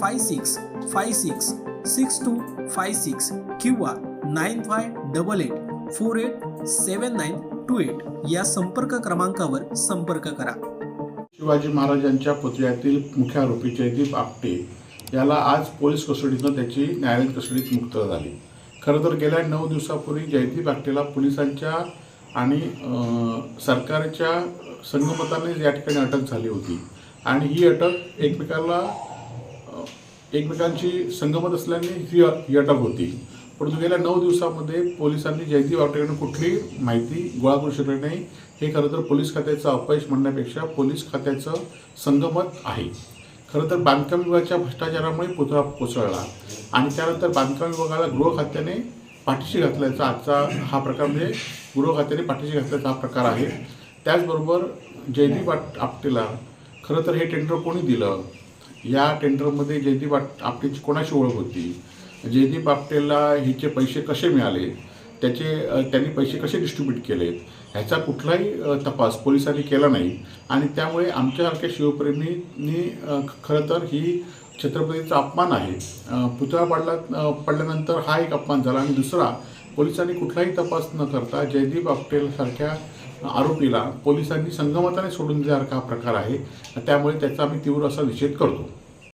five six five six six two five six किंवा nine five double eight four eight seven nine two eight या संपर्क क्रमांकावर संपर्क करा. शिवाजी महाराजांच्या पुतळ्यातील मुख्य आरोपी जयदीप आपटे याला आज पोलीस कस्टडीतनं त्याची न्यायालयीन कस्टडीत मुक्त झाली. खरं तर गेल्या नऊ दिवसापूर्वी जयदीप आपटेला पोलिसांच्या आणि सरकारच्या संगमताने या ठिकाणी अटक झाली होती. आणि ही अटक एकमेकाला एकमेकांशी एकमेकांची संगमत असल्याने ही ही अटक होती. परंतु गेल्या नऊ दिवसामध्ये पोलिसांनी जयदीप आवटेकडून कुठली माहिती गोळा करू शकले नाही हे खरं तर पोलीस खात्याचं अपयश म्हणण्यापेक्षा पोलीस खात्याचं संगमत आहे. खरं तर बांधकाम विभागाच्या भ्रष्टाचारामुळे पुतळा कोसळला आणि त्यानंतर बांधकाम विभागाला गृह खात्याने पाठीशी घातल्याचा आजचा हा प्रकार म्हणजे गृह खात्याने पाठीशी घातल्याचा हा प्रकार आहे. त्याचबरोबर जयदीप आपटेला खरं तर हे टेंडर कोणी दिलं? या टेंडरमध्ये जयदीप आपटेची कोणाशी ओळख होती? जयदीप आपटेला हिचे पैसे कसे मिळाले? त्याचे त्यांनी पैसे कसे डिस्ट्रीब्यूट केलेत? ह्याचा कुठलाही तपास पोलिसांनी केला नाही. आणि त्यामुळे आमच्यासारख्या शिवप्रेमींनी खरं तर ही छत्रपतीचा अपमान आहे. पुतळा पडला पडल्यानंतर हा एक अपमान झाला. आणि दुसरा पोलिसांनी कुठलाही तपास न करता जयदीप आपटेलसारख्या आरोपीला पोलिसांनी संगमताने सोडून दिल्यासारखा हा प्रकार आहे. त्यामुळे त्याचा आम्ही तीव्र असा निषेध करतो.